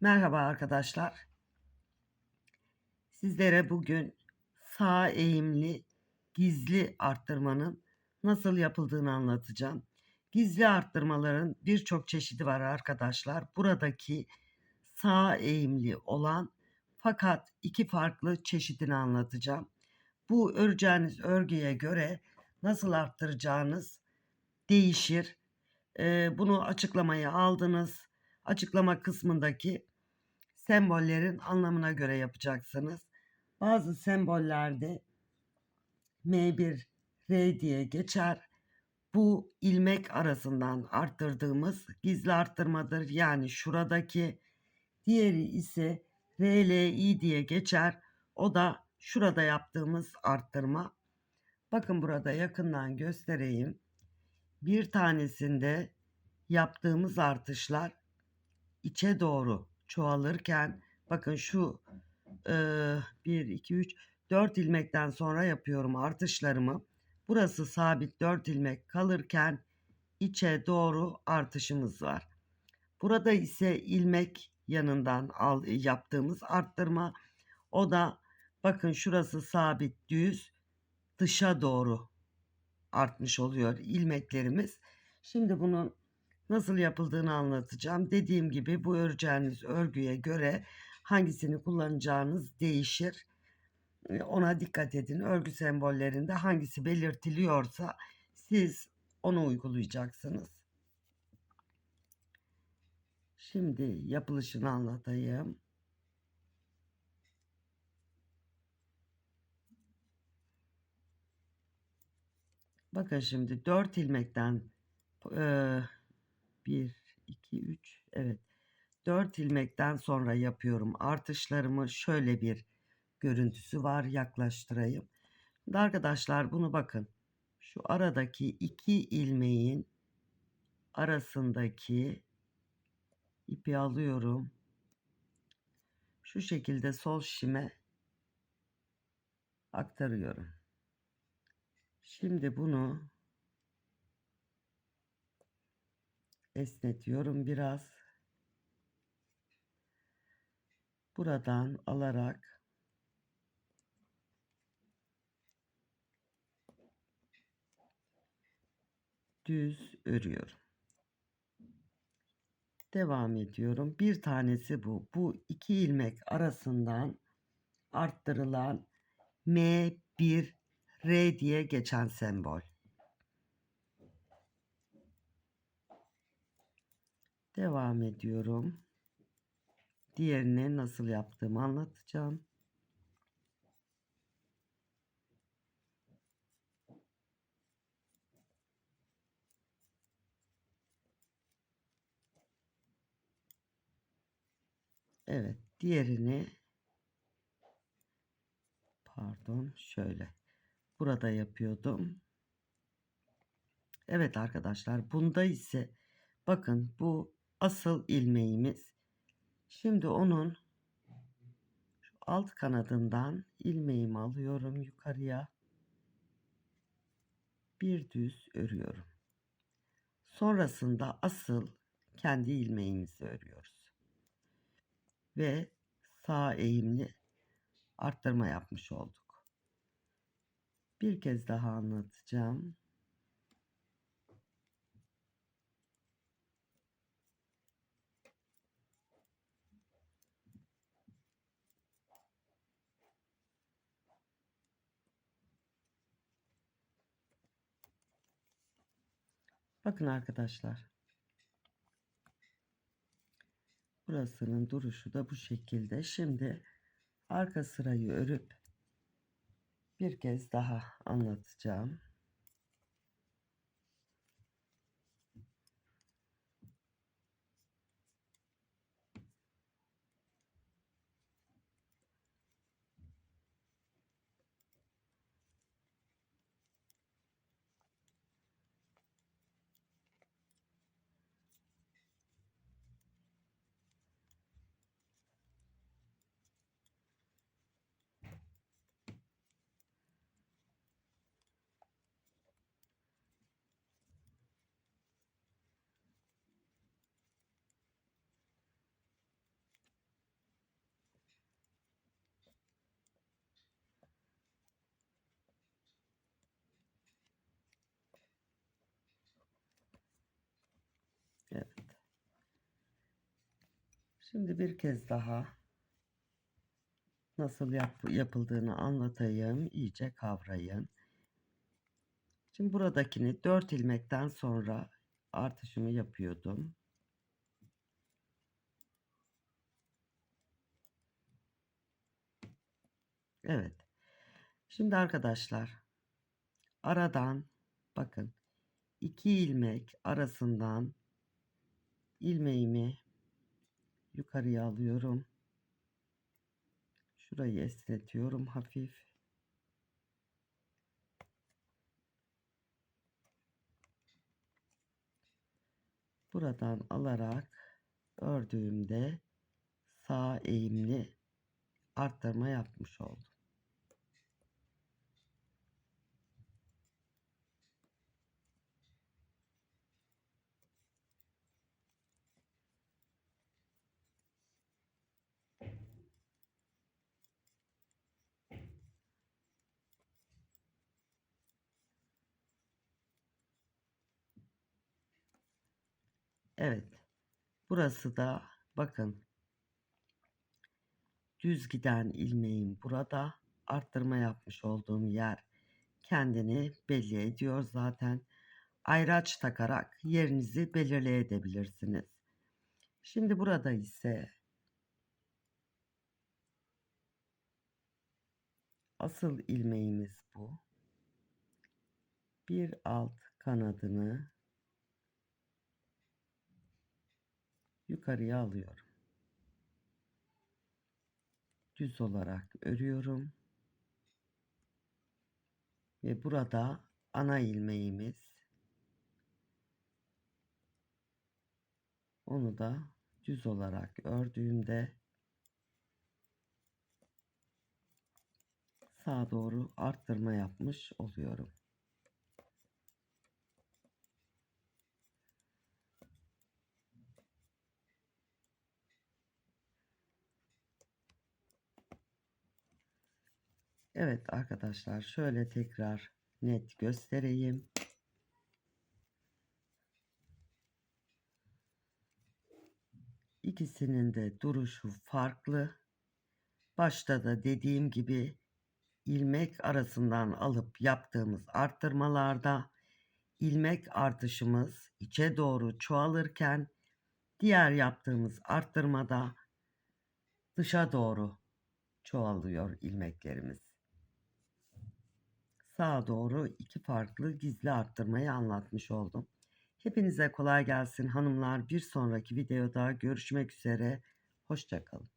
Merhaba arkadaşlar. Sizlere bugün sağ eğimli gizli arttırmanın nasıl yapıldığını anlatacağım. Gizli arttırmaların birçok çeşidi var arkadaşlar. Buradaki sağ eğimli olan fakat iki farklı çeşidini anlatacağım. Bu öreceğiniz örgüye göre nasıl arttıracağınız değişir. Bunu açıklamayı aldınız. Açıklama kısmındaki sembollerin anlamına göre yapacaksınız. Bazı sembollerde M1 R diye geçer. Bu ilmek arasından arttırdığımız gizli arttırmadır. Yani şuradaki diğeri ise RLI diye geçer. O da şurada yaptığımız arttırma. Bakın burada yakından göstereyim. Bir tanesinde yaptığımız artışlar içe doğru çoğalırken bakın şu e, 1, 2, 3, 4 ilmekten sonra yapıyorum artışlarımı. Burası sabit 4 ilmek kalırken içe doğru artışımız var. Burada ise ilmek yanından al, yaptığımız arttırma. O da bakın şurası sabit düz dışa doğru artmış oluyor ilmeklerimiz. Şimdi bunun nasıl yapıldığını anlatacağım. Dediğim gibi bu öreceğiniz örgüye göre hangisini kullanacağınız değişir. Ona dikkat edin. Örgü sembollerinde hangisi belirtiliyorsa siz onu uygulayacaksınız. Şimdi yapılışını anlatayım. Bakın şimdi 4 ilmekten e, 1, 2, 3 evet 4 ilmekten sonra yapıyorum. Artışlarımı şöyle bir görüntüsü var yaklaştırayım. Şimdi arkadaşlar bunu bakın. Şu aradaki iki ilmeğin arasındaki ipi alıyorum. Şu şekilde sol şime aktarıyorum. Şimdi bunu esnetiyorum biraz. Buradan alarak düz örüyorum. Devam ediyorum. Bir tanesi bu. Bu iki ilmek arasından arttırılan M1 R diye geçen sembol. Devam ediyorum. Diğerini nasıl yaptığımı anlatacağım. Evet, diğerini pardon, şöyle. Burada yapıyordum. Evet arkadaşlar, bunda ise bakın bu asıl ilmeğimiz. Şimdi onun alt kanadından ilmeğimi alıyorum yukarıya. Bir düz örüyorum. Sonrasında asıl kendi ilmeğimizi örüyoruz. Ve sağ eğimli arttırma yapmış olduk. Bir kez daha anlatacağım. Bakın arkadaşlar. Burasının duruşu da bu şekilde. Şimdi arka sırayı örüp bir kez daha anlatacağım. Evet. Şimdi bir kez daha nasıl yap- yapıldığını anlatayım. iyice kavrayın. Şimdi buradakini 4 ilmekten sonra artışımı yapıyordum. Evet. Şimdi arkadaşlar aradan bakın 2 ilmek arasından ilmeğimi yukarıya alıyorum. Şurayı esnetiyorum hafif. Buradan alarak ördüğümde sağ eğimli arttırma yapmış oldum. Evet. Burası da bakın düz giden ilmeğim burada. Arttırma yapmış olduğum yer kendini belli ediyor zaten. Ayraç takarak yerinizi belirleyebilirsiniz. Şimdi burada ise asıl ilmeğimiz bu. Bir alt kanadını yukarıya alıyorum. Düz olarak örüyorum. Ve burada ana ilmeğimiz. Onu da düz olarak ördüğümde sağa doğru arttırma yapmış oluyorum. Evet arkadaşlar şöyle tekrar net göstereyim. İkisinin de duruşu farklı. Başta da dediğim gibi ilmek arasından alıp yaptığımız arttırmalarda ilmek artışımız içe doğru çoğalırken diğer yaptığımız arttırmada dışa doğru çoğalıyor ilmeklerimiz. Sağa doğru iki farklı gizli arttırmayı anlatmış oldum. Hepinize kolay gelsin hanımlar. Bir sonraki videoda görüşmek üzere. Hoşçakalın.